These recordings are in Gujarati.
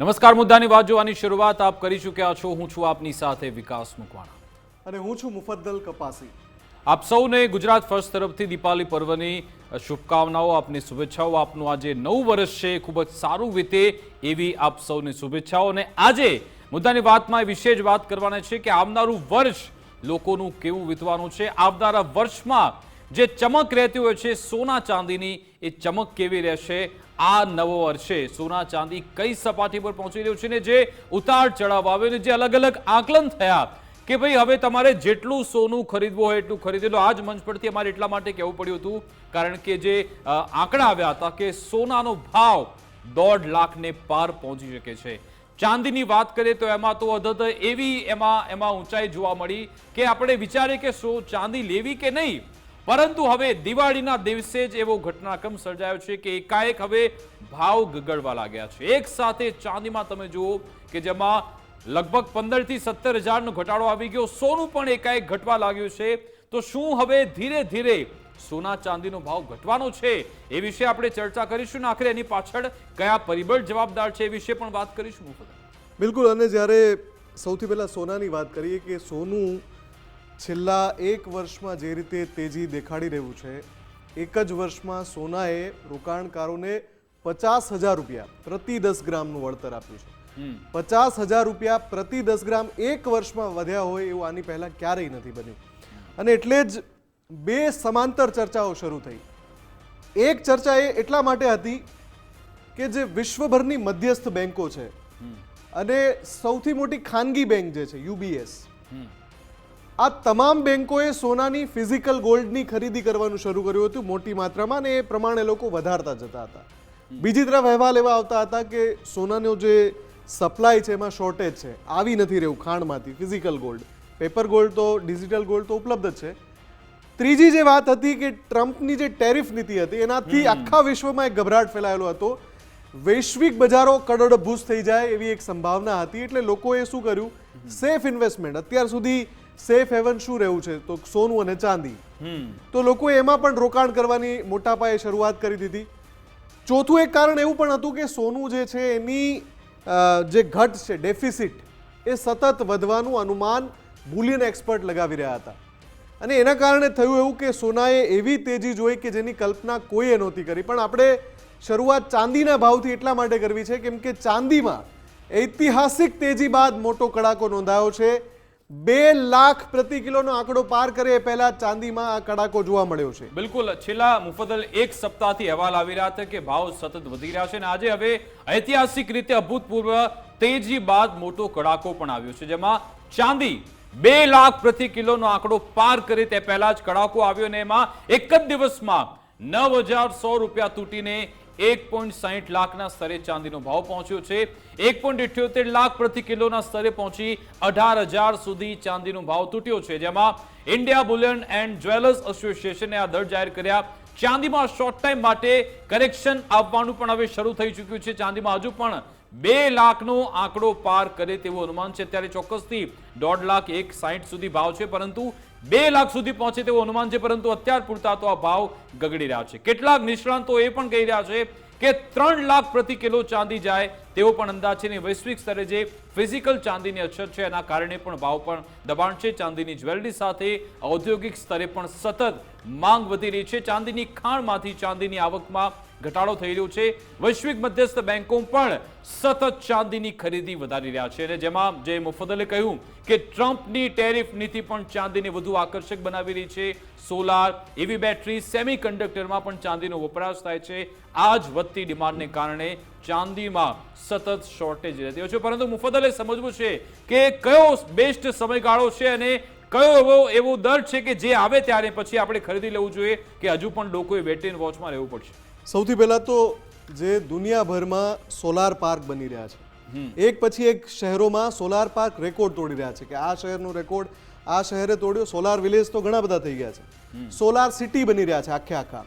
નમસ્કાર મુદ્દાની વાત જોવાની શરૂઆત આપ કરી ચૂક્યા છો. હું છું આપની સાથે વિકાસ મુકવાણા. અને હું છું મુફદ્દલ કપાસી. આપ સૌને ગુજરાત ફર્સ્ટ તરફથી દીપાવલી પર્વની શુભકામનાઓ આપની શુભેચ્છાઓ. આપનું આજે નવું વર્ષ છે. ખૂબ જ સારું વીતે એવી આપ સૌને શુભેચ્છાઓ. અને આજે મુદ્દાની વાતમાં એ વિશે જ વાત કરવાના છે કે આવનારું વર્ષ લોકોનું કેવું વીતવાનું છે. આવનારા વર્ષમાં જે ચમક રહેતી હોય છે સોના ચાંદીની, એ ચમક કેવી રહેશે? આ નવો વર્ષે સોના ચાંદી કઈ સપાટી પર પહોંચી રહ્યું છે ને જે ઉતાર ચઢાવ આવ્યો જે અલગ અલગ આકલન થયા કે ભાઈ હવે તમારે જેટલું સોનું ખરીદવું હોય એટલું ખરીદી લો. જ મંચ પરથી અમારે એટલા માટે કહેવું પડ્યું હતું, કારણ કે જે આંકડા આવ્યા હતા કે સોનાનો ભાવ દોઢ લાખને પાર પહોંચી શકે છે. ચાંદીની વાત કરીએ તો એમાં તો અધત એવી એમાં એમાં ઊંચાઈ જોવા મળી કે આપણે વિચારીએ કે સો ચાંદી લેવી કે નહીં? પરંતુ હવે દિવાળીના દિવસે જ એવો ઘટનાક્રમ સર્જાયો છે કે એકાએક હવે ભાવ ગગડવા લાગ્યા છે. એક સાથે ચાંદીમાં તમે જુઓ કે જેમાં લગભગ પંદરથી સત્તર હજારનો ઘટાડો આવી ગયો. સોનું પણ એકાએક ઘટવા લાગ્યું છે. તો શું હવે ધીરે ધીરે સોના ચાંદીનો ભાવ ઘટવાનો છે એ વિશે આપણે ચર્ચા કરીશું આખરે એની પાછળ કયા પરિબળ જવાબદાર છે એ વિશે પણ વાત કરીશું. બિલકુલ અને જ્યારે સૌથી પહેલાં સોનાની વાત કરીએ કે સોનું છેલ્લા એક વર્ષમાં જે રીતે તેજી દેખાડી રહ્યું છે એક જ વર્ષમાં સોનાએ રોકાણકારોને પચાસ હજાર રૂપિયા પ્રતિ દસ ગ્રામનું વળતર આપ્યું છે. પચાસ હજાર રૂપિયા પ્રતિ દસ ગ્રામ એક વર્ષમાં વધ્યા હોય એવું આની પહેલાં ક્યારેય નથી બન્યું. અને એટલે જ બે સમાંતર ચર્ચાઓ શરૂ થઈ. એક ચર્ચા એ એટલા માટે હતી કે જે વિશ્વભરની મધ્યસ્થ બેન્કો છે અને સૌથી મોટી ખાનગી બેંક જે છે યુબીએસ આ તમામ બેન્કોએ સોનાની ફિઝિકલ ગોલ્ડની ખરીદી કરવાનું શરૂ કર્યું હતું મોટી માત્રામાં અને એ પ્રમાણે લોકો વધારતા જતા હતા. બીજી તરફ અહેવાલ એવા આવતા હતા કે સોનાનો જે સપ્લાય છે એમાં શોર્ટેજ છે આવી નથી રહ્યું ખાણમાંથી ફિઝિકલ ગોલ્ડ પેપર ગોલ્ડ તો ડિજિટલ ગોલ્ડ તો ઉપલબ્ધ છે. ત્રીજી જે વાત હતી કે ટ્રમ્પની જે ટેરિફ નીતિ હતી એનાથી આખા વિશ્વમાં એક ગભરાટ ફેલાયેલો હતો. વૈશ્વિક બજારો કડડભૂસ થઈ જાય એવી એક સંભાવના હતી એટલે લોકોએ શું કર્યું? Safe investment. અત્યાર સુધી સેફ હેવન શું રહેવું છે? તો સોનું અને ચાંદી. હમ. તો લોકોએ એમાં પણ રોકાણ કરવાની મોટા પાયે શરૂઆત કરી દીધી. ચોથું એક કારણ એવું પણ હતું કે સોનું જે છે એની જે ઘટ છે ડેફિસિટ એ સતત વધવાનું અનુમાન બુલિયન એક્સપર્ટ લગાવી રહ્યા હતા. અને એના કારણે થયું એવું કે સોનાએ એવી તેજી જોઈ કે જેની કલ્પના કોઈએ નહોતી કરી. પણ આપણે શરૂઆત ચાંદીના ભાવથી એટલા માટે કરવી છે કેમ કે ચાંદીમાં ઐતિહાસિક તેજી બાદ મોટો કડાકો નોંધાયો છે. બે લાખ પ્રતિ કિલોનો આંકડો પાર કરે એ પહેલા ચાંદીમાં આ કડાકો જોવા મળ્યો છે. બિલકુલ. છેલ્લા મુફદલ એક સપ્તાહથી અહેવાલ આવી રહ્યા હતા કે ભાવ સતત વધી રહ્યા છે અને આજે હવે ઐતિહાસિક રીતે અભૂતપૂર્વ તેજી બાદ મોટો કડાકો પણ આવ્યો છે, જેમાં ચાંદી બે લાખ પ્રતિ કિલોનો આંકડો પાર કરે તે પહેલા જ કડાકો આવ્યો અને એમાં એક જ દિવસમાં નવ રૂપિયા તૂટીને એક પોઈન્ટ સાહીઠ લાખના સ્તરે ચાંદીનો ભાવ પહોંચ્યો છે. એક પોઈન્ટ ઇઠ્યોતેર લાખ પ્રતિ કિલોના સ્તરે પહોંચી અઢાર હજાર સુધી ચાંદીનો ભાવ તૂટ્યો છે. જેમાં ઇન્ડિયા બુલિયન એન્ડ જ્વેલર્સ એસોસિએશને આ દર જાહેર કર્યા. ચાંદીમાં શોર્ટ ટાઈમ માટે કરેક્શન આપવાનું પણ હવે શરૂ થઈ ચૂક્યું છે. ચાંદીમાં હજુ પણ બે લાખનો આંકડો પાર કરે તેવું અનુમાન છે. ત્યારે ચોક્કસથી દોઢ લાખ એક સાહીઠ સુધી ભાવ છે. પરંતુ બે લાખ સુધી પહોંચે તેવું અનુમાન છે, પરંતુ અત્યાર પૂરતા તો આ ભાવ ગગડી રહ્યા છે. કેટલાક નિષ્ણાંતો એ પણ કહી રહ્યા છે કે ત્રણ લાખ પ્રતિ કિલો ચાંદી જાય તેવો પણ અંદાજ છે વૈશ્વિક સ્તરે જે ફિઝિકલ ચાંદીની અછત છે, એના કારણે પણ ભાવ પણ દબાણ છે. ચાંદીની જ્વેલરી સાથે ઔદ્યોગિક સ્તરે પણ સતત માંગ વધી રહી છે. ચાંદીની ખાણમાંથી ચાંદીની આવકમાં ઘટાડો થઈ રહ્યો છે. વૈશ્વિક મધ્યસ્થ બેન્કો પણ સતત ચાંદીની ખરીદી વધારી રહ્યા છે અને જેમાં જે મુફદલે કહ્યું કે ટ્રમ્પની ટેરિફ નીતિ પણ ચાંદીને વધુ આકર્ષક બનાવી રહી છે. સોલાર, એવી બેટરી સેમી કન્ડક્ટરમાં પણ ચાંદીનો વપરાશ થાય છે. આ જ વધતી ડિમાન્ડને કારણે ચાંદીમાં સતત શોર્ટેજ રહેતી છે. પરંતુ મુફદલે સમજવું છે કે કયો બેસ્ટ સમયગાળો છે અને કયો એવો એવો દર છે કે જે આવે ત્યારે પછી આપણે ખરીદી લેવું જોઈએ કે હજુ પણ લોકોએ વેટ એન્ડ વોચમાં રહેવું પડશે. સૌથી પહેલાં તો જે દુનિયાભરમાં સોલાર પાર્ક બની રહ્યા છે. એક પછી એક શહેરોમાં સોલાર પાર્ક રેકોર્ડ તોડી રહ્યા છે કે આ શહેરનો રેકોર્ડ આ શહેરે તોડ્યો સોલાર વિલેજ તો ઘણા બધા થઈ ગયા છે. સોલાર સિટી બની રહ્યા છે આખે આખા.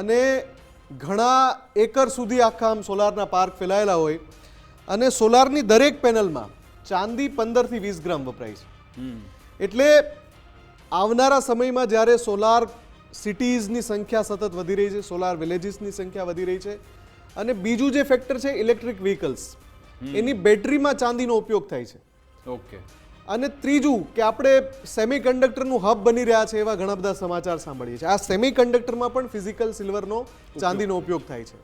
અને ઘણા એકર સુધી આખા આમ સોલારના પાર્ક ફેલાયેલા હોય. અને સોલારની દરેક પેનલમાં ચાંદી પંદરથી વીસ ગ્રામ વપરાય છે. એટલે આવનારા સમયમાં જ્યારે સોલાર સિટીઝની સંખ્યા સતત વધી રહી છે સોલાર વિલેજીસની સંખ્યા વધી રહી છે. અને બીજું જે ફેક્ટર છે ઇલેક્ટ્રિક વ્હીકલ્સ એની બેટરીમાં ચાંદીનો ઉપયોગ થાય છે. ઓકે. અને ત્રીજું કે આપણે સેમિકન્ડક્ટરનું હબ બની રહ્યા છે એવા ઘણા બધા સમાચાર સાંભળીએ છીએ. આ સેમિકન્ડક્ટરમાં પણ ફિઝિકલ સિલ્વરનો ચાંદીનો ઉપયોગ થાય છે.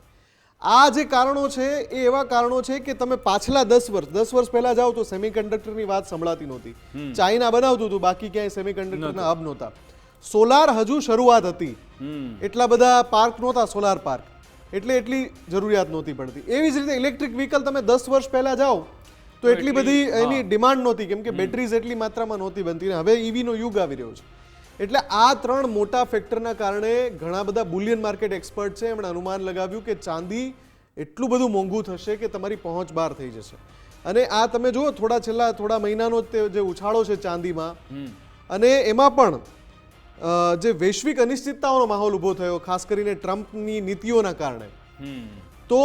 આ જે કારણો છે એ એવા કારણો છે કે તમે પાછલા દસ વર્ષ દસ વર્ષ પહેલા જાઓ તો સેમિકન્ડક્ટરની વાત સંભળાતી નહોતી. ચાઇના બનાવતું હતું બાકી ક્યાંય સેમિકન્ડક્ટરના હબ નહોતા. સોલાર હજુ શરૂઆત હતી. એટલા બધા પાર્ક નહોતા સોલાર પાર્ક. એટલે એટલી જરૂરિયાત નહોતી પડતી. એવી જ રીતે ઇલેક્ટ્રિક વ્હીકલ તમે દસ વર્ષ પહેલા જાઓ તો એટલી બધી એની ડિમાન્ડ નહોતી કેમ કે બેટરીઝ એટલી માત્રામાં નહોતી બનતી હવે ઈવીનો યુગ આવી રહ્યો છે. એટલે આ ત્રણ મોટા ફેક્ટરના કારણે ઘણા બધા બુલિયન માર્કેટ એક્સપર્ટ છે એમણે અનુમાન લગાવ્યું કે ચાંદી એટલું બધું મોંઘું થશે કે તમારી પહોંચ બહાર થઈ જશે. અને આ તમે જુઓ થોડા છેલ્લા થોડા મહિનાનો જ તે જે ઉછાળો છે ચાંદીમાં અને એમાં પણ જે વૈશ્વિક અનિશ્ચિતતાઓનો માહોલ ઊભો થયો ખાસ કરીને ટ્રમ્પની નીતિઓના કારણે. તો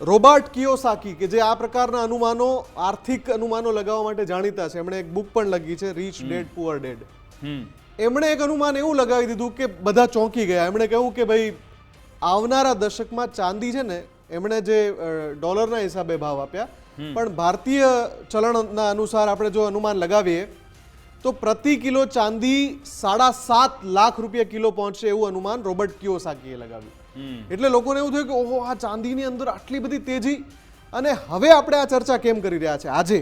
રોબર્ટ કિયોસાકી કે જે આ પ્રકારના અનુમાનો આર્થિક અનુમાનો લગાવવા માટે જાણીતા છે એમણે એક બુક પણ લખી છે રીચ ડેડ પુઅર ડેડ એમણે એક અનુમાન એવું લગાવી દીધું કે બધા ચોંકી ગયા. એમણે કહ્યું કે ભાઈ આવનારા દશકમાં ચાંદી છે ને એમણે જે ડોલરના હિસાબે ભાવ આપ્યા પણ ભારતીય ચલણના અનુસાર આપણે જો અનુમાન લગાવીએ તો પ્રતિ કિલો ચાંદી સાડા સાત લાખ રૂપિયા કિલો પહોંચશે એવું અનુમાન રોબર્ટ કિયોસાકીએ લગાવ્યું. એટલે લોકોને એવું થયું કે ઓહો આ ચાંદીની અંદર આટલી બધી તેજી. અને હવે આપણે આ ચર્ચા કેમ કરી રહ્યા છે? આજે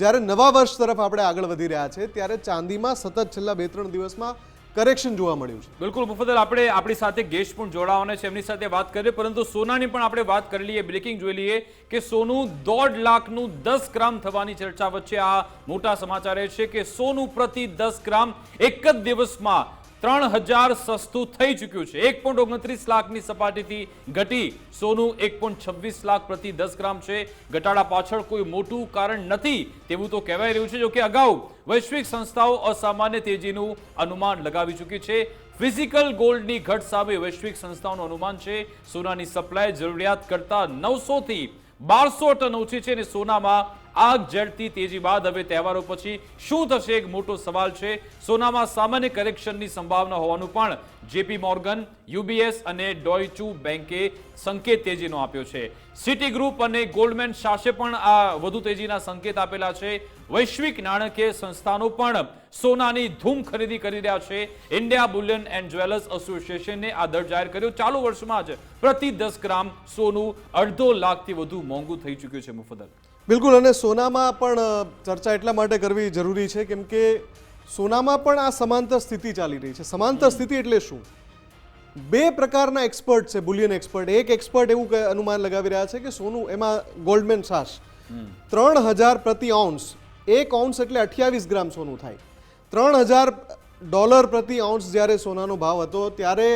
જ્યારે નવા વર્ષ તરફ આપણે આગળ વધી રહ્યા છે ત્યારે ચાંદીમાં સતત છેલ્લા બે ત્રણ દિવસમાં કરેક્શન જોવા મળ્યું છે. બિલકુલ મુફદલ આપણે આપણી સાથે ગેસ્ટ પણ જોડાવાના છે, એમની સાથે વાત કરીએ પરંતુ સોનાની પણ આપણે વાત કરી લઈએ, બ્રેકિંગ જોઈ લઈએ કે સોનું દોઢ લાખનું દસ ગ્રામ થવાની ચર્ચા વચ્ચે આ મોટા સમાચાર એ છે કે સોનું પ્રતિ દસ ગ્રામ એક જ દિવસમાં ત્રણ હજાર સસ્તું થઈ ચૂક્યું છે. એક પોઈન્ટ ઓગણત્રીસ લાખની સપાટીથી ઘટી સોનું એક પોઈન્ટ છવ્વીસ લાખ પ્રતિ દસ ગ્રામ છે. ઘટાડા પાછળ કોઈ મોટું કારણ નથી તેવું તો કહેવાય રહ્યું છે જો કે અગાઉ વૈશ્વિક સંસ્થાઓ અસામાન્ય તેજીનું અનુમાન લગાવી ચૂકી છે. ફિઝિકલ ગોલ્ડની ઘટ સામે વૈશ્વિક સંસ્થાઓનું અનુમાન છે. સોનાની સપ્લાય જરૂરિયાત કરતા નવસોથી બારસો ટન ઓછી છે અને સોનામાં આગ ઝેરતી તેજી બાદ હવે તહેવારો પછી શું થશે એક મોટો સવાલ છે. સોનામાં સામાન્ય કરેક્શનની સંભાવના હોવાનું પણ જેપી મોર્ગન યુબીએસ અને ડોયચુ બેંકે સંકેત તેજીનો આપ્યો છે. સિટી ગ્રુપ અને ગોલ્ડમેન શાસે પણ આ વધુ તેજીના સંકેત આપેલા છે. વૈશ્વિક નાણાકીય સંસ્થાનો પણ સોનાની ધૂમ ખરીદી કરી રહ્યા છે. ઇન્ડિયા બુલિયન એન્ડ જ્વેલર્સ એસોસિએશને આ દર જાહેર કર્યો. ચાલુ વર્ષમાં જ પ્રતિ દસ ગ્રામ સોનું અડધો લાખથી વધુ મોંઘું થઈ ચૂક્યું છે, મુફદ્દલ. બિલકુલ અને સોનામાં પણ ચર્ચા એટલા માટે કરવી જરૂરી છે કેમ કે સોનામાં પણ આ સમાંતર સ્થિતિ ચાલી રહી છે. સમાંતર સ્થિતિ એટલે શું? બે પ્રકારના એક્સપર્ટ છે બુલિયન એક્સપર્ટ એક એક્સપર્ટ એવું અનુમાન લગાવી રહ્યા છે કે સોનું એમાં ગોલ્ડમેન સાસ ત્રણ હજાર પ્રતિ ઓન્સ એક ઓન્સ એટલે અઠ્યાવીસ ગ્રામ સોનું થાય. ત્રણ હજાર ડોલર પ્રતિ ઓન્સ જ્યારે સોનાનો ભાવ હતો ત્યારે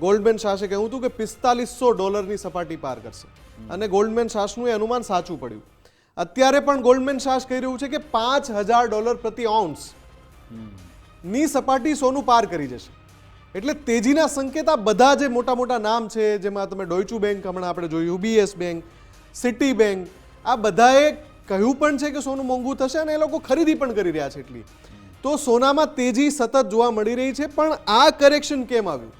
ગોલ્ડમેન શાસે કહ્યું હતું કે પિસ્તાલીસો ડોલરની સપાટી પાર કરશે. અને ગોલ્ડમેન શાસનું એ અનુમાન સાચું પડ્યું. અત્યારે પણ ગોલ્ડમેન શાસ કહી રહ્યું છે કે પાંચ હજાર ડોલર પ્રતિ ઓન્સની સપાટી સોનું પાર કરી જશે. એટલે તેજીના સંકેત આ બધા જે મોટા મોટા નામ છે જેમાં તમે ડોયચુ બેંક હમણાં આપણે જોયું યુબીએસ બેંક સિટી બેંક આ બધાએ કહ્યું પણ છે કે સોનું મોંઘું થશે અને એ લોકો ખરીદી પણ કરી રહ્યા છે એટલી. તો સોનામાં તેજી સતત જોવા મળી રહી છે પણ આ કરેક્શન કેમ આવ્યું?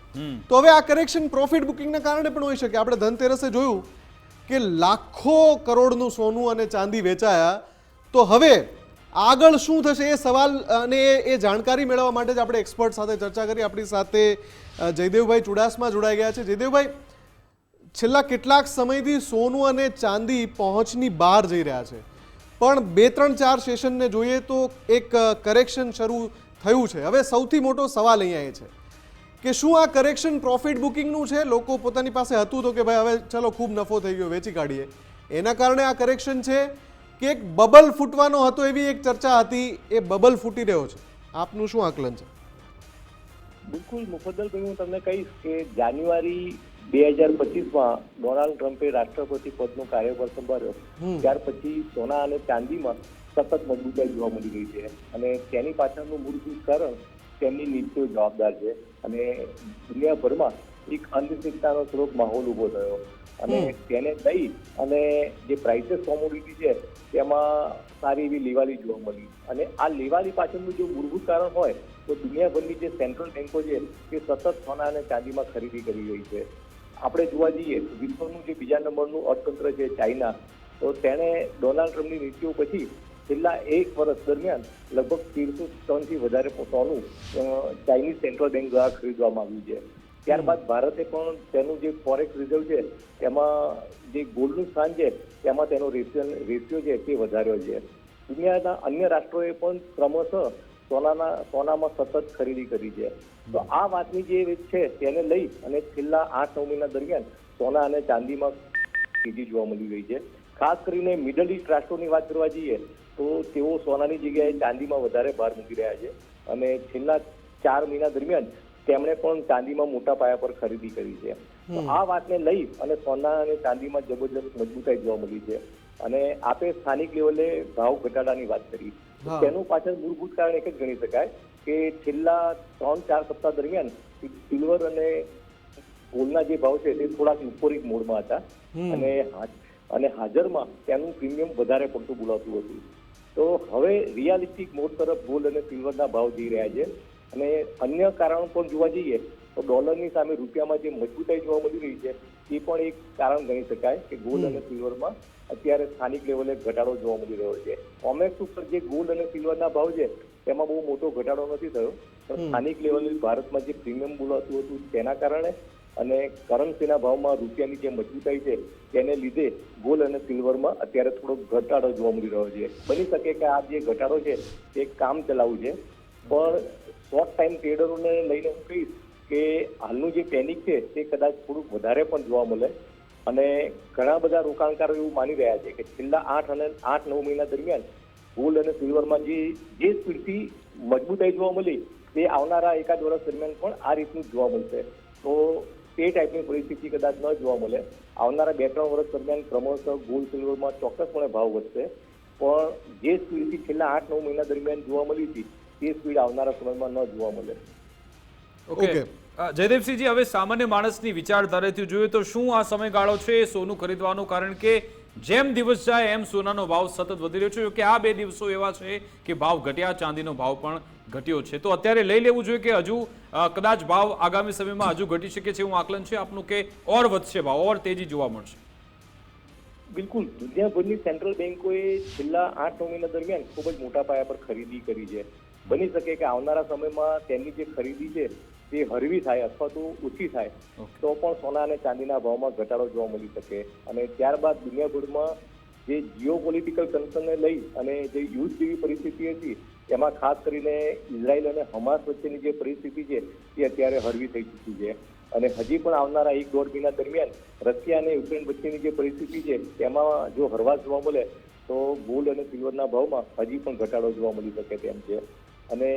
તો હવે આ કરેક્શન પ્રોફિટ બુકિંગના કારણે પણ હોઈ શકે. આપણે ધનતેરસે જોયું કે લાખો કરોડનું સોનું અને ચાંદી વેચાયા, તો હવે આગળ શું થશે એ સવાલ અને એ જાણકારી મેળવવા માટે જ આપણે એક્સપર્ટ સાથે ચર્ચા કરી. આપણી સાથે જયદેવભાઈ ચુડાસમા જોડાઈ ગયા છે. જયદેવભાઈ, છેલ્લા કેટલાક સમયથી સોનું અને ચાંદી પહોંચની બહાર જઈ રહ્યા છે. પણ બે ત્રણ ચાર સેશનને જોઈએ તો એક કરેક્શન શરૂ થયું છે. હવે સૌથી મોટો સવાલ અહીંયા એ છે. કે શું આ કરેક્શન પ્રોફિટ બુકિંગનું છે? લોકો પોતાની પાસે હતું તો કે ભાઈ હવે ચલો ખૂબ નફો થઈ ગયો વેચી કાઢીએ. એના કારણે આ કરેક્શન છે કે એક બબલ ફૂટવાનો હતો એવી એક ચર્ચા હતી એ બબલ ફૂટી રહ્યો છે. આપનું શું આકલન છે? બિલકુલ મુફદ્દલ ભાઈ હું તમને કહીશ કે જાન્યુઆરી બે હજાર પચીસમાં ડોનાલ્ડ ટ્રમ્પે રાષ્ટ્રપતિ પદનો કાર્યભાર સંભાળ્યો. ત્યાર પછી સોના અને ચાંદીમાં સતત મજબૂતાઈ જોવા મળી ગઈ છે. અને તેની પાછળનું મૂળભૂત કારણ તેમની નીતિઓ જવાબદાર છે. અને દુનિયાભરમાં એક અનિશ્ચિતતાનો થોડોક માહોલ ઊભો થયો. અને તેને લઈ અને જે પ્રાઇસીસ કોમોડિટી છે તેમાં સારી એવી લેવાલી જોવા મળી. અને આ લેવાલી પાછળનું જો મૂળભૂત કારણ હોય તો દુનિયાભરની જે સેન્ટ્રલ બેન્કો છે તે સતત સોના અને ચાંદીમાં ખરીદી કરી રહી છે. આપણે જોવા જઈએ વિશ્વનું જે બીજા નંબરનું અર્થતંત્ર છે ચાઇના તો તેણે ડોનાલ્ડ ટ્રમ્પની નીતિઓ પછી છેલ્લા એક વર્ષ દરમિયાન લગભગ તેરસો ટનથી વધારે સોનું ચાઇનીઝ સેન્ટ્રલ બેંક દ્વારા ખરીદવામાં આવ્યું છે. ત્યારબાદ ભારતે પણ તેનું જે ફોરેક્સ રિઝર્વ છે તેમાં જે ગોલ્ડનું સ્થાન છે તેમાં તેનો રેશિયો રેશિયો છે તે વધાર્યો છે. દુનિયાના અન્ય રાષ્ટ્રોએ પણ ક્રમશઃ સોનાના સોનામાં સતત ખરીદી કરી છે. તો આ વાતની જે છે તેને લઈ અને છેલ્લા આઠ નવ મહિના દરમિયાન સોના અને ચાંદીમાં તેજી જોવા મળી રહી છે. ખાસ કરીને મિડલ ઇસ્ટ રાષ્ટ્રોની વાત કરવા જઈએ તો તેઓ સોનાની જગ્યાએ ચાંદીમાં વધારે ભાર મૂકી રહ્યા છે અને છેલ્લા ચાર મહિના દરમિયાન તેમણે પણ ચાંદીમાં મોટા પાયા પર ખરીદી કરી છે. તો આ વાતને લઈ અને સોના અને ચાંદીમાં જબરજસ્ત મજબૂતાઈ જોવા મળી છે. અને આપે સ્થાનિક લેવલે ભાવ ઘટાડાની વાત કરી. તેનું પાછળ મૂળભૂત કારણ એક જ ગણી શકાય કે છેલ્લા ત્રણ ચાર સપ્તાહ દરમિયાન સિલ્વર અને ગોલ્ડના જે ભાવ છે તે થોડાક યુફોરિક મોડમાં હતા. અને અને હાજરમાં તેનું પ્રીમિયમ વધારે પડતું બોલાતું હતું. તો હવે રિયાલિસ્ટિક મોડ તરફ ગોલ્ડ અને સિલ્વરના ભાવ જઈ રહ્યા છે. અને અન્ય કારણો પણ જોવા જઈએ તો ડોલરની સામે રૂપિયામાં જે મજબૂતાઈ જોવા મળી રહી છે એ પણ એક કારણ ગણી શકાય કે ગોલ્ડ અને સિલ્વરમાં અત્યારે સ્થાનિક લેવલે ઘટાડો જોવા મળી રહ્યો છે. કોમેક્સ ઉપર જે ગોલ્ડ અને સિલ્વરના ભાવ છે તેમાં બહુ મોટો ઘટાડો નથી થયો. પણ સ્થાનિક લેવલે ભારતમાં જે પ્રીમિયમ બોલાતું હતું તેના કારણે અને કરન્સીના ભાવમાં રૂપિયાની જે મજબૂતાઈ છે, તેને લીધે ગોલ્ડ અને સિલ્વરમાં અત્યારે થોડો ઘટાડો જોવા મળી રહ્યો છે. બની શકે કે આ જે ઘટાડો છે, તે કામ ચલાવવું છે. પણ શોર્ટ ટાઈમ ટ્રેડરોને લઈને હું કહીશ કે હાલનું જે પેનિક છે, તે કદાચ થોડુંક વધારે પણ જોવા મળે. અને ઘણા બધા રોકાણકારો એવું માની રહ્યા છે કે છેલ્લા આઠ અને આઠ નવ મહિના દરમિયાન ગોલ્ડ અને સિલ્વરમાં જે જે સ્પીડથી મજબૂતાઈ જોવા મળી, તે આવનારા એકાદ વર્ષ દરમિયાન પણ આ રીતનું જોવા મળશે. તો તે ટાઈપની પરિસ્થિતિ કદાચ ન જોવા મળે. આવનારા બે ત્રણ વર્ષ દરમિયાન ક્રમશઃ ગોલ્ડ સિલ્વરમાં ચોક્કસપણે ભાવ વધશે. પણ જે સ્પીડથી છેલ્લા આઠ નવ મહિના દરમિયાન જોવા મળી હતી તે સ્પીડ આવનારા સમયમાં ન જોવા મળે. Okay okay. જયદેવસિંહજી હવે સામાન્ય માણસની વિચારધારાથી જોઈએ તો શું આ સમયગાળો છે સોનું ખરીદવાનો? કારણ કે જેમ દિવસ જાય, એમ સોનાનો ભાવ સતત વધી રહ્યો છે. કે આ બે દિવસો એવા છે કે ભાવ ઘટ્યા, ચાંદીનો ભાવ પણ ઘટ્યો છે. તો અત્યારે લઈ લેવું જોઈએ કે હજુ કદાચ ભાવ આગામી સમયમાં હજુ ઘટી શકે છે એવું આકલન છે આપનું કે ઓર વધશે ભાવ, ઓર તેજી જોવા મળશે? બિલકુલ. દુનિયાભરની સેન્ટ્રલ બેન્કોએ છેલ્લા આઠ મહિના દરમિયાન ખૂબ જ મોટા પાયા પર ખરીદી કરી છે. બની શકે કે આવનારા સમયમાં તેમની જે ખરીદી છે તે હળવી થાય અથવા તો ઓછી થાય તો પણ સોના અને ચાંદીના ભાવમાં ઘટાડો જોવા મળી શકે. અને ત્યારબાદ દુનિયાભરમાં જે જીઓ પોલિટિકલ કન્સર્નને લઈ અને જે યુદ્ધ જેવી પરિસ્થિતિ હતી એમાં ખાસ કરીને ઇઝરાયલ અને હમાસ વચ્ચેની જે પરિસ્થિતિ છે તે અત્યારે હળવી થઈ ચૂકી છે. અને હજી પણ આવનારા એક દોઢ મહિના દરમિયાન રશિયા અને યુક્રેન વચ્ચેની જે પરિસ્થિતિ છે તેમાં જો હળવાશ જોવા મળે તો ગોલ્ડ અને સિલ્વરના ભાવમાં હજી પણ ઘટાડો જોવા મળી શકે તેમ છે. અને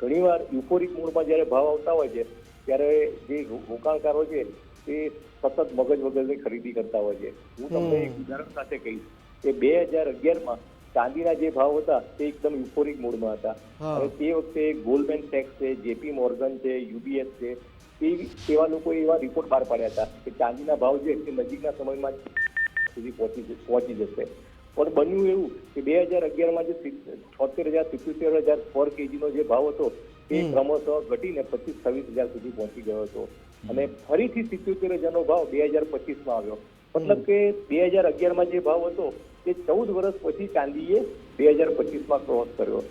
ઘણીવાર યુફોરિક મૂડમાં જ્યારે ભાવ આવતા હોય છે ત્યારે જે રોકાણકારો છે તે સતત મગજ વગરની ખરીદી કરતા હોય છે. હું તમને એક ઉદાહરણ સાથે કહીશ કે બે હજાર અગિયારમાં ચાંદીના જે ભાવ હતા તે એકદમ યુફોરિક મૂડમાં હતા. અને તે વખતે ગોલ્ડમેન સેક્સ છે જેપી મોર્ગન છે યુબીએસ છે એવા લોકોએ એવા રિપોર્ટ બહાર પાડ્યા હતા કે ચાંદીના ભાવ છે તે નજીકના સમયમાં સુધી પહોંચી પહોંચી જશે. પણ બન્યું એવું કે બે હજાર અગિયારમાં જે છોતેર હજાર સિત્યોતેર હજાર પર કેજીનો જે ભાવ હતો એ ક્રમશઃ ઘટીને પચીસ છવ્વીસ હજાર સુધી પહોંચી ગયો હતો. અને ફરીથી સિત્યોતેર હજારનો ભાવ બે હજાર પચીસમાં આવ્યો. મતલબ કે બે હજાર અગિયારમાં જે ભાવ હતો તે ચૌદ વર્ષ પછી ચાંદીએ બે હજાર પચીસમાં ક્રોસ કર્યો.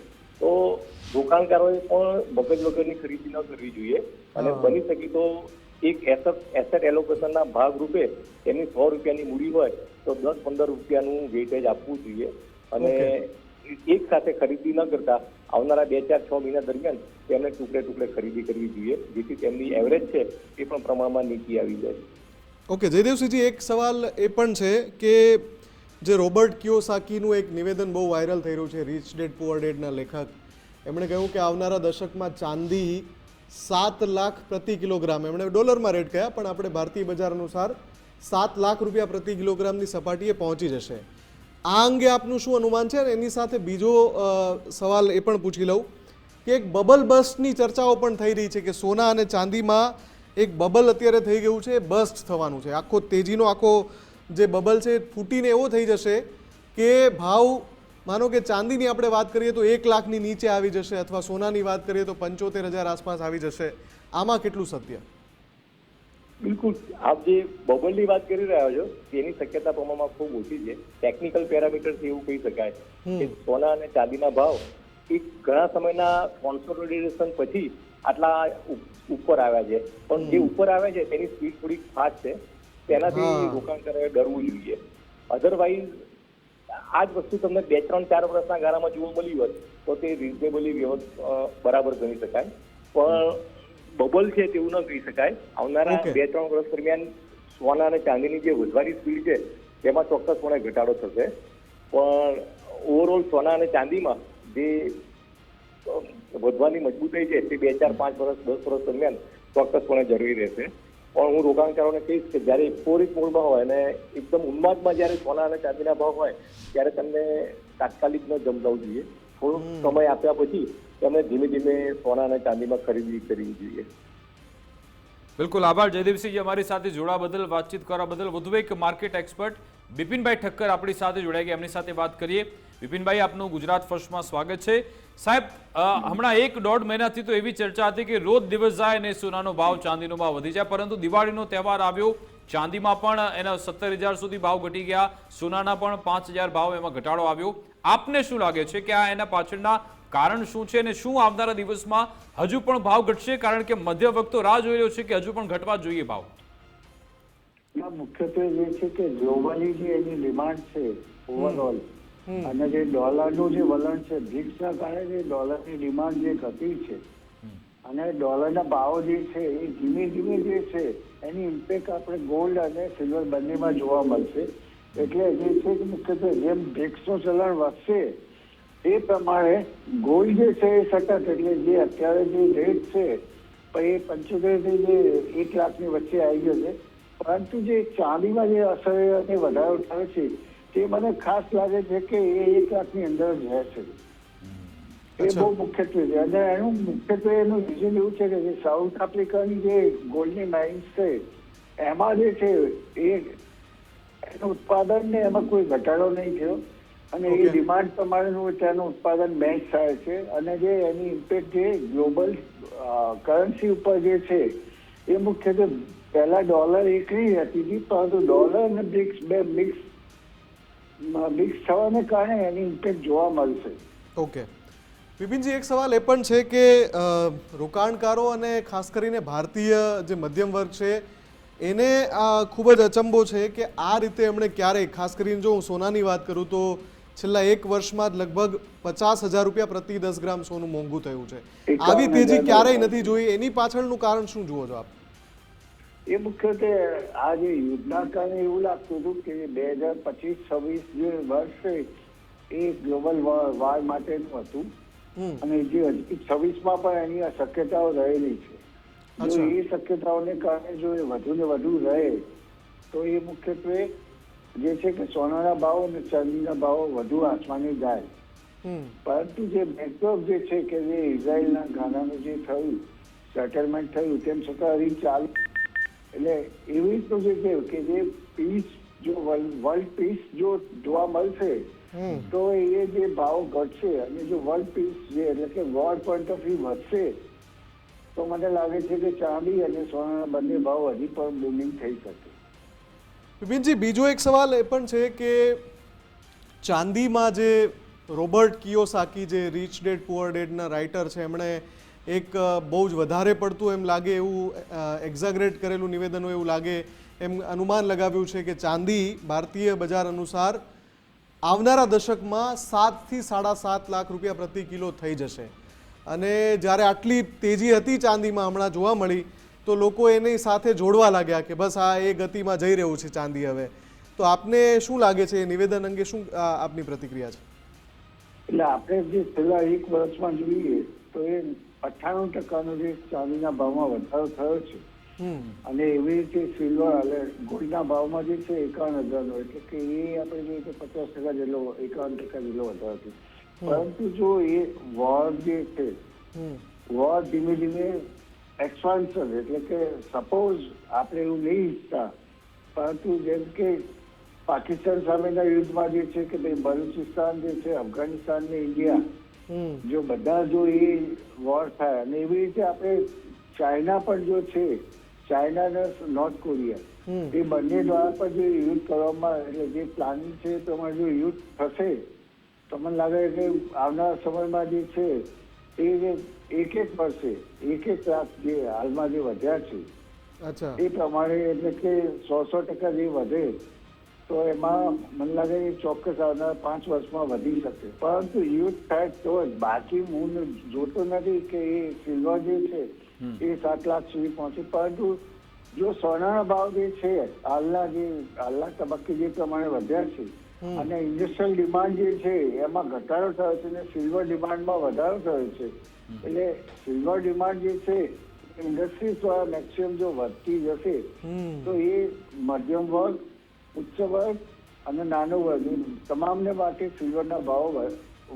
તો રોકાણકારોએ પણ મગજ વગરની ખરીદી ન કરવી જોઈએ. અને બની શકી તો એક એસેટ એસેટ એલોકેશનના ભાગરૂપે એમની સો રૂપિયાની મૂડી હોય તો દસ પંદર રૂપિયાનું વેટેજ આપવું જોઈએ. અને એક સાથે ખરીદી ન કરતા આવનારા બે ચાર છ મહિના દરમિયાન તેમને ટુકડે ટુકડે ખરીદી કરવી જોઈએ. જેથી તેમની એવરેજ છે એ પણ પ્રમાણમાં નીચી આવી જાય. ઓકે જયદેવસિંહજી એક સવાલ એ પણ છે કે જે રોબર્ટ કિયોસાકીનું એક નિવેદન બહુ વાયરલ થઈ રહ્યું છે રીચ ડેડ પુઅર ડેડના લેખક. એમણે કહ્યું કે આવનારા દશકમાં ચાંદી સાત લાખ પ્રતિ કિલોગ્રામ. એમણે ડોલરમાં રેટ કહ્યા પણ આપણે ભારતીય બજાર અનુસાર સાત લાખ રૂપિયા પ્રતિ કિલોગ્રામની સપાટીએ પહોંચી જશે. આ અંગે આપનું શું અનુમાન છે? અને એની સાથે બીજો સવાલ એ પણ પૂછી લઉં કે એક બબલ બસ્ટની ચર્ચાઓ પણ થઈ રહી છે કે સોના અને ચાંદીમાં એક બબલ અત્યારે થઈ ગયું છે બસ્ટ થવાનું છે. આખો તેજીનો આખો જે બબલ છે ફૂટીને એવો થઈ જશે કે ભાવ, માનો કે ચાંદીની આપણે વાત કરીએ તો એક લાખની નીચે આવી જશે અથવા સોનાની વાત કરીએ તો પંચોતેર હજાર આસપાસ આવી જશે. આમાં કેટલું સત્ય? બિલકુલ. આપ જે બબલની વાત કરી રહ્યા છો તેની શક્યતા પ્રમાણમાં ખૂબ ઓછી છે. ટેકનિકલ પેરામીટરથી એવું કહી શકાય કે સોના અને ચાંદીના ભાવ એ ઘણા સમયના કોન્સોલિડેશન પછી આટલા ઉપ- ઉપર આવ્યા છે. પણ જે ઉપર આવ્યા છે તેની સ્પીડ થોડી ફાસ્ટ છે. તેનાથી રોકાણ કરવા ડરવું જોઈએ. અધરવાઇઝ આ જ વસ્તુ તમને બે ત્રણ ચાર વર્ષના ગાળામાં જોવા મળી હોત તો તે રિઝનેબલી બરાબર ગણી શકાય. પણ બબલ છે તેવું ન કહી શકાય. આવનારા બે ત્રણ વર્ષ દરમિયાન સોના અને ચાંદીની જે વધવાની સ્પીડ છે તેમાં ચોક્કસપણે ઘટાડો થશે. પણ ઓવરઓલ સોના અને ચાંદીમાં જે વધવાની મજબૂતાઈ છે તે બે ચાર પાંચ વર્ષ દસ વર્ષ દરમિયાન ચોક્કસપણે જરૂરી રહેશે. પણ હું રોકાણકારોને કહીશ કે જ્યારે ઇફોરિક મોડમાં હોય અને એકદમ ઉન્માદમાં જ્યારે સોના અને ચાંદીના ભાવ હોય ત્યારે તમને તાત્કાલિક ન જમતાવું જોઈએ. થોડોક સમય આપ્યા પછી તમે ધીમે ધીમે સોના અને ચાંદીમાં ખરીદી કરવી જોઈએ. બિલકુલ આભાર, જયદીપસિંહજી અમારી સાથે જોડા બદલ, વાતચીત કરવા બદલ. વધુ એક માર્કેટ એક્સપર્ટ બિપિનભાઈ ઠક્કર આપણી સાથે જોડાઈ ગયા. એમની સાથે વાત કરીએ. બિપિનભાઈ, આપનું ગુજરાત ફર્સ્ટમાં સ્વાગત છે. સાહેબ હમણાં એક દોઢ મહિનાથી તો એવી ચર્ચા હતી કે રોજ દિવસ જાય અને સોનાનો ભાવ ચાંદીનો ભાવ વધી જાય, પરંતુ દિવાળીનો તહેવાર આવ્યો. ચાંદીમાં પણ એના સત્તર હજાર સુધી ભાવ ઘટી ગયા. સોનાના પણ પાંચ હજાર ભાવ એમાં ઘટાડો આવ્યો. આપને શું લાગે છે કે આ એના પાછળના કારણ શું છે અને શું આવનારા દિવસમાં હજુ પણ ભાવ ઘટશે? કારણ કે મધ્ય વખતો રાહ જોઈ રહ્યો છે કે હજુ પણ ઘટવા જોઈએ ભાવ. મુખ્યત્વે જે છે કે ગ્લોબલી જે એની ડિમાન્ડ છે ઓવરઓલ અને જે ડોલરનું જે વલણ છે બ્રિક્સના કારણે જે ડોલરની ડિમાન્ડ જે ઘટી છે અને ડોલરના ભાવો જે છે એ ધીમે ધીમે જે છે એની ઇમ્પેક્ટ આપણે ગોલ્ડ અને સિલ્વર બંનેમાં જોવા મળશે. એટલે જે છે કે મુખ્યત્વે જેમ બ્રિક્સનું ચલણ વધશે એ પ્રમાણે ગોલ્ડ જે છે એ સતત એટલે જે અત્યારે જે રેટ છે એ પંચોતેરથી જે એક લાખની વચ્ચે આવી ગયો છે. પરંતુ જે ચાંદીમાં જે અસર અને વધારો થયો છે તે મને ખાસ લાગે છે કે એ એક લાખની અંદર જ રહેશે એ બહુ મુખ્યત્વે છે. અને એનું મુખ્યત્વે એનું રીઝન એવું છે કે જે સાઉથ આફ્રિકાની જે ગોલ્ડની માઇન્સ છે એમાં જે છે એ એનું ઉત્પાદન ને એમાં કોઈ ઘટાડો નહીં થયો. અને એ ડિમાન્ડ પ્રમાણેનું ત્યાંનું ઉત્પાદન મેચ થાય છે. અને જે એની ઇમ્પેક્ટ જે ગ્લોબલ કરન્સી ઉપર જે છે એ મુખ્યત્વે પહેલા ડોલર એકલી હતી હતી પરંતુ ડોલર અને બ્રિક્સ બે મિક્સ મિક્સ થવાને કારણે એની ઇમ્પેક્ટ જોવા મળશે. ઓકે વિપિનજી એક સવાલ એ પણ છે કે રોકાણકારો અને ખાસ કરીને ભારતીય જે મધ્યમ વર્ગ છે એને આ ખૂબ જ અચંબો છે કે આ રીતે એમણે ક્યારેય ખાસ કરીને જો હું સોનાની વાત કરું તો છેલ્લા એક વર્ષમાં જ લગભગ પચાસ હજાર રૂપિયા પ્રતિ દસ ગ્રામ સોનું મોંઘું થયું છે. આવી તેજી ક્યારેય નથી જોઈ એની પાછળનું કારણ શું જુઓ છો આપ? એ મુખ્યત્વે આ જે યુદ્ધના કારણે એવું લાગતું હતું કે બે હજાર પચીસ છવ્વીસ જે વર્ષ એ ગ્લોબલ વાર માટેનું હતું. અને જે છવ્વીસમાં પણ એની આ શક્યતાઓ રહેલી છે. જો એ શક્યતાઓને કારણે જો એ વધુ ને વધુ રહે તો એ મુખ્યત્વે જે છે કે સોનાના ભાવ અને ચાંદીના ભાવ વધુ આસમાને જાય. પરંતુ જે બેકડ્રોપ જે છે કે જે ઇઝરાયલના ગાનાનું જે થયું સેટલમેન્ટ થયું તેમ છતાં હજી ચાલુ એટલે એવી રીતનું જે છે કે જે પીસ જો વર્લ્ડ પીસ જો જોવા મળશે તો એ જે ભાવ ઘટશે અને જો વર્લ્ડ પીસ જે એટલે કે વર્લ્ડ પોઈન્ટ ઓફ વ્યૂ વધશે તો મને લાગે છે કે ચાંદી અને સોનાના બંને ભાવ હજી પણ બુમિંગ થઈ શકે. બિપિનજી બીજો એક સવાલ એ પણ છે કે ચાંદીમાં જે રોબર્ટ કિયોસાકી જે રીચ ડેડ, પુઅર ડેડના રાઇટર છે, એમણે એક બહુ જ વધારે પડતું એમ લાગે એવું એક્ઝાગ્રેટ કરેલું નિવેદન એવું લાગે એમ અનુમાન લગાવ્યું છે કે ચાંદી ભારતીય બજાર અનુસાર આવનારા દશકમાં સાતથી સાડા સાત લાખ રૂપિયા પ્રતિ કિલો થઈ જશે. અને જ્યારે આટલી તેજી હતી ચાંદીમાં હમણાં જોવા મળી તો લોકો એની સાથે જોડવા લાગ્યા કે બસ આ એ ગતિમાં જઈ રહ્યું છે ચાંદી હવે. તો આપને શું લાગે છે એ નિવેદન અંગે શું આપની પ્રતિક્રિયા છે? એટલે આપણે જે છેલ્લા એક વર્ષમાં જોઈએ તો એ અઠ્ઠાણું ટકાનો જે ચાંદીના ભાવમાં વધારો થયો છે. અને એવી રીતે સિલ્વર એટલે ગોલ્ડના ભાવમાં જે છે એકાવન હજારનો એટલે કે એ આપણે જોઈએ કે પચાસ ટકા જેટલો એકાવન ટકા જેટલો વધારો છે પરંતુ જો એ વોર જે છે વોર ધીમે ધીમે એક્સપાન્શન એટલે કે સપોઝ આપણે એવું નહીં ઈચ્છતા પરંતુ જેમ કે પાકિસ્તાન સામેના યુદ્ધમાં જે છે કે ભાઈ બલુચિસ્તાન જે છે અફઘાનિસ્તાન ને ઇન્ડિયા જો બધા જો એ વોર થાય અને એવી રીતે આપણે ચાઇના પણ જો છે ચાઇના અને નોર્થ કોરિયા એ બંને દ્વારા પણ જે યુદ્ધ કરવામાં એટલે જે પ્લાનિંગ છે એ જો યુદ્ધ થશે તો મને લાગે કે આવનારા સમયમાં જે છે એ જે એક એક વર્ષે એક એક લાખ જે હાલમાં જે વધ્યા છે અચ્છા. એ પ્રમાણે એટલે કે સો સો ટકા જે વધે તો એમાં મને લાગે એ ચોક્કસ આવનાર પાંચ વર્ષમાં વધી શકે. પરંતુ યુથ થાય તો જ બાકી હું જોતો નથી કે એ સિલ્વર જે છે એ સાત લાખ સુધી પહોંચે. પરંતુ જો સોનાના ભાવ જે છે હાલના જે હાલના તબક્કે જે પ્રમાણે વધ્યા છે અને ઇન્ડસ્ટ્રીયલ ડિમાન્ડ જે છે એમાં ઘટાડો થયો છે અને સિલ્વર ડિમાન્ડમાં વધારો થયો છે. એટલે સિલ્વર ડિમાન્ડ જે છે ઇન્ડસ્ટ્રીઝ દ્વારા મેક્સિમમ જો વધતી જશે તો એ મધ્યમ વર્ગ ઉચ્ચ વર્ગ અને નાનો વર્ગ તમામને માટે સિલ્વરના ભાવ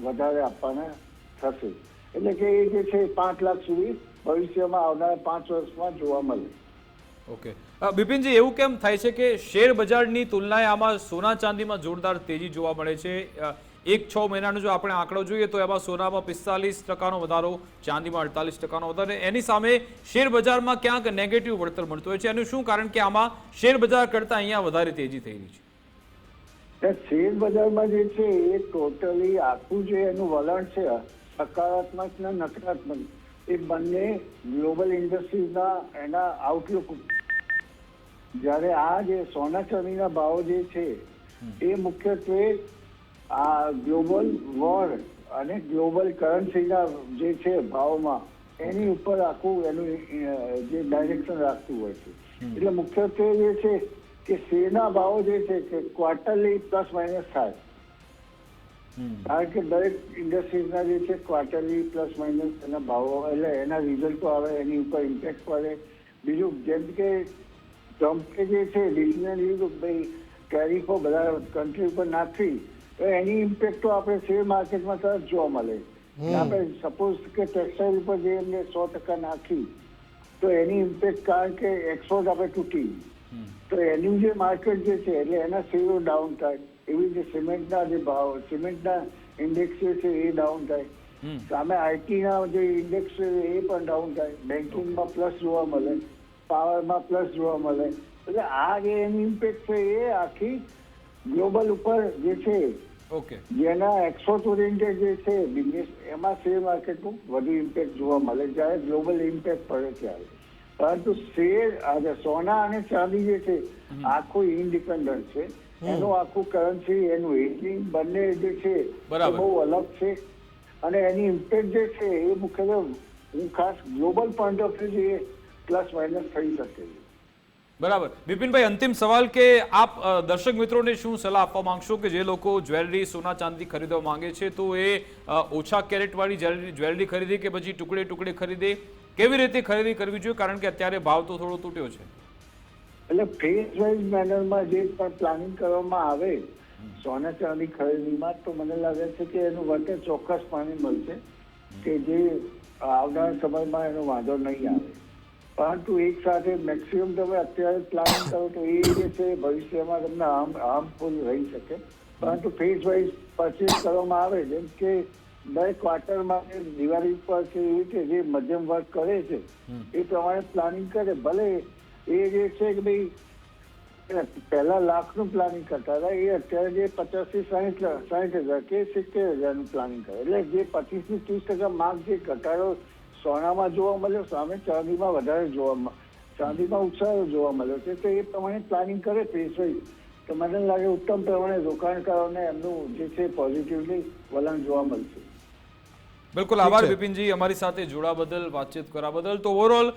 વધારે આપવાના થશે. એટલે કે એ જે છે પાંચ લાખ સુધી ભવિષ્યમાં આવનારા પાંચ વર્ષમાં જોવા મળે. ઓકે બિપિનજી, એવું કેમ થાય છે કે શેર બજારની તુલનાએ આમાં સોના ચાંદીમાં જોરદાર તેજી જોવા મળે છે? એક છ મહિનાનો જો આપણે આંકડો જોઈએ તો એમાં સોનામાં પિસ્તાલીસ ટકાનો વધારો, ચાંદીમાં અડતાલીસ ટકાનો વધારો એની સામે શેર બજારમાં ક્યાંક નેગેટિવ વળતર મળતું હોય છે. એનું શું કારણ કે આમાં શેર બજાર કરતાં અહીંયા વધારે તેજી થઈ છે? શેર બજારમાં જે છે એ ટોટલી આખું જે એનું વલણ છે, સકારાત્મક ને નકારાત્મક, એ બંને ગ્લોબલ ઇન્ડસ્ટ્રીઝના એના આઉટલુક જ્યારે આ જે સોના ચાંદીના ભાવ જે છે એ મુખ્યત્વે આ ગ્લોબલ વોર અને ગ્લોબલ કરન્સીના જે છે ભાવમાં એની ઉપર આખું એનું જે ડાયરેક્શન રાખતું હોય છે. એટલે મુખ્યત્વે જે છે કે શેરના ભાવો જે છે કે ક્વાર્ટરલી પ્લસ માઇનસ થાય. કારણ કે દરેક ઇન્ડસ્ટ્રીઝના જે છે ક્વાર્ટરલી પ્લસ માઇનસ એના ભાવો એટલે એના રિઝલ્ટો આવે એની ઉપર ઇમ્પેક્ટ પડે. બીજું જેમ કે ટ્રમ્પે જે છે ડિસિઝન લીધું ભાઈ ટેરિફો બધા કન્ટ્રી ઉપર નાખવી તો એની ઇમ્પેક્ટ તો આપણે શેર માર્કેટમાં તરત જોવા મળે. આપણે સપોઝ કે ટેક્સટાઇલ ઉપર જે એમને સો ટકા નાખી તો એની ઇમ્પેક્ટ કારણ કે એક્સપોર્ટ આપણે તૂટી. તો એનું જે માર્કેટ જે છે એટલે એના શેરો ડાઉન થાય. એવી જે સિમેન્ટના જે ભાવ સિમેન્ટના ઇન્ડેક્સ જે છે એ ડાઉન થાય. સામે આઈટીના જે ઇન્ડેક્સ છે એ પણ ડાઉન થાય. બેન્કિંગમાં પ્લસ જોવા મળે. પાવરમાં પ્લસ જોવા મળે. એટલે આ જે એની ઇમ્પેક્ટ છે એ આખી ગ્લોબલ ઉપર જે છે ઓકે જેના એક્સપોર્ટ ઓરિએન્ટેડ જે છે બિઝનેસ એમાં શેર માર્કેટનું વધુ ઇમ્પેક્ટ જોવા મળે જ્યારે ગ્લોબલ ઇમ્પેક્ટ પડે ત્યારે. પરંતુ શેર આજે સોના અને ચાંદી જે છે આખું ઇન્ડિપેન્ડન્ટ છે. એનું આખું કરન્સી એનું હેજિંગ બંને જે છે બહુ અલગ છે. અને એની ઇમ્પેક્ટ જે છે એ મુખ્યત્વે હું ખાસ ગ્લોબલ પોઈન્ટ ઓફ વ્યૂ જે પ્લસ માઇનસ થઈ શકે બરાબર. બિપિનભાઈ અંતિમ સવાલ કે આપ દર્શક મિત્રોને શું સલાહ આપવા માંગશો કે જે લોકો જ્વેલરી સોના ચાંદી ખરીદવા માંગે છે તો એ ઓછા કેરેટવાળી જ્વેલરી જ્વેલરી ખરીદે કે પછી ટુકડે ટુકડે ખરીદે? કેવી રીતે ખરીદી કરવી જોઈએ? કારણ કે અત્યારે ભાવ તો થોડો તૂટ્યો છે. એટલે ફેઝ વાઇઝ મેનરમાં જે પણ પ્લાનિંગ કરવામાં આવે સોના ચાંદી ખરીદીમાં તો મને લાગે છે કે એનું વર્તે ચોક્કસ પાણી મળશે કે જે આવનારા સમયમાં એનો વાંધો નહીં આવે. પરંતુ એક સાથે મેક્સિમમ તમે અત્યારે પ્લાનિંગ કરો તો એ જે છે ભવિષ્યમાં તમને હાર્મ હાર્મફુલ રહી શકે. પરંતુ ફેઝ વાઇઝ પરચેસ કરવામાં આવે જેમ કે દરેક ક્વાર્ટરમાં દિવાળી પર કે એવી રીતે જે મધ્યમ વર્ગ કરે છે એ પ્રમાણે પ્લાનિંગ કરે. ભલે એ જે છે કે ભાઈ પહેલા લાખનું પ્લાનિંગ કરતા હતા એ અત્યારે જે પચાસથી સાહીઠ સાહીઠ હજાર કે સિત્તેર હજારનું પ્લાનિંગ કરે. એટલે જે પચીસથી ત્રીસ ટકા માર્ક જે ઘટાડો સોનામાં જોવા મળ્યો, સામે ચાંદીમાં વધારે જોવા ચાંદીમાં ઉત્સાહ જોવા મળ્યો. છે તો એ પ્રમાણે પ્લાનિંગ કરે ફેસ વાઇઝ તો મને લાગે ઉત્તમ પ્રમાણે રોકાણકારોને એમનું જે છે પોઝિટિવલી વલણ જોવા મળશે. બિલકુલ આભાર. બિપિનજી અમારી સાથે જોડા બદલ વાતચીત કરવા બદલ. તો ઓવરઓલ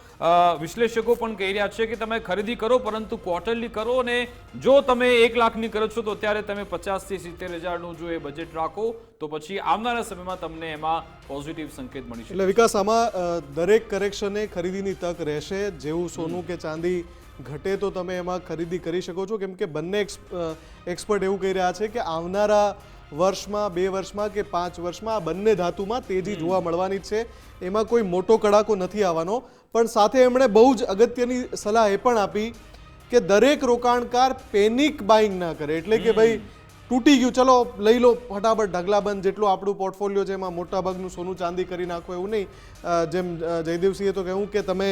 વિશ્લેષકો પણ કહી રહ્યા છે કે તમે ખરીદી કરો પરંતુ ક્વાર્ટરલી કરો અને જો તમે એક લાખની કરો છો તો ત્યારે તમે પચાસથી સિત્તેર હજારનું જો એ બજેટ રાખો તો પછી આવનારા સમયમાં તમને એમાં પોઝિટિવ સંકેત મળી શકે. એટલે વિકાસ આમાં દરેક કરેક્શને ખરીદીની તક રહેશે. જેવું સોનું કે ચાંદી ઘટે તો તમે એમાં ખરીદી કરી શકો છો. કેમ કે બંને એક્સપર્ટ એવું કહી રહ્યા છે કે આવનારા વર્ષમાં, બે વર્ષમાં કે પાંચ વર્ષમાં આ બંને ધાતુમાં તેજી જોવા મળવાની છે. એમાં કોઈ મોટો કડાકો નથી આવવાનો. પણ સાથે એમણે બહુ જ અગત્યની સલાહ એ પણ આપી કે દરેક રોકાણકાર પેનિક બાઇંગ ના કરે. એટલે કે ભાઈ, તૂટી ગયું, ચલો લઈ લો, ફટાફટ ઢગલાબંધ જેટલું આપણું પોર્ટફોલિયો છે એમાં મોટા ભાગનું સોનું ચાંદી કરી નાખો એવું નહીં. જેમ જયદેવસિંહે તો કહેવું કે તમે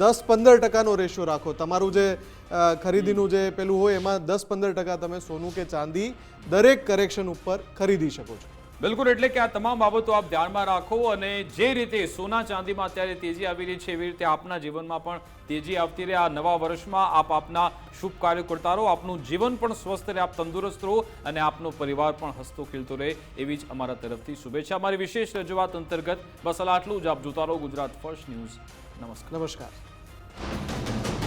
દસ પંદર ટકાનો રેશિયો રાખો. તમારું જે ખરીદીનું જે પેલું હોય એમાં દસ પંદર ટકા તમે સોનું કે ચાંદી દરેક કરેક્શન ઉપર ખરીદી શકો છો. બિલકુલ એટલે કે આ તમામ બાબતો આપ ધ્યાનમાં રાખો અને જે રીતે સોના ચાંદીમાં અત્યારે તેજી આવી રહી છે એવી રીતે આપના જીવનમાં પણ તેજી આવતી રહે. આ નવા વર્ષમાં આપ આપના શુભ કાર્યો કરતા રહો આપનું જીવન પણ સ્વસ્થ રહે આપ તંદુરસ્ત રહો અને આપનો પરિવાર પણ હસતો ખીલતો રહે એવી જ અમારા તરફથી શુભેચ્છા. અમારી વિશેષ રજૂઆત અંતર્ગત બસ આટલું જ આપ જોતા રહો ગુજરાત ફર્સ્ટ ન્યૂઝ. નમસ્કાર. નમસ્કાર.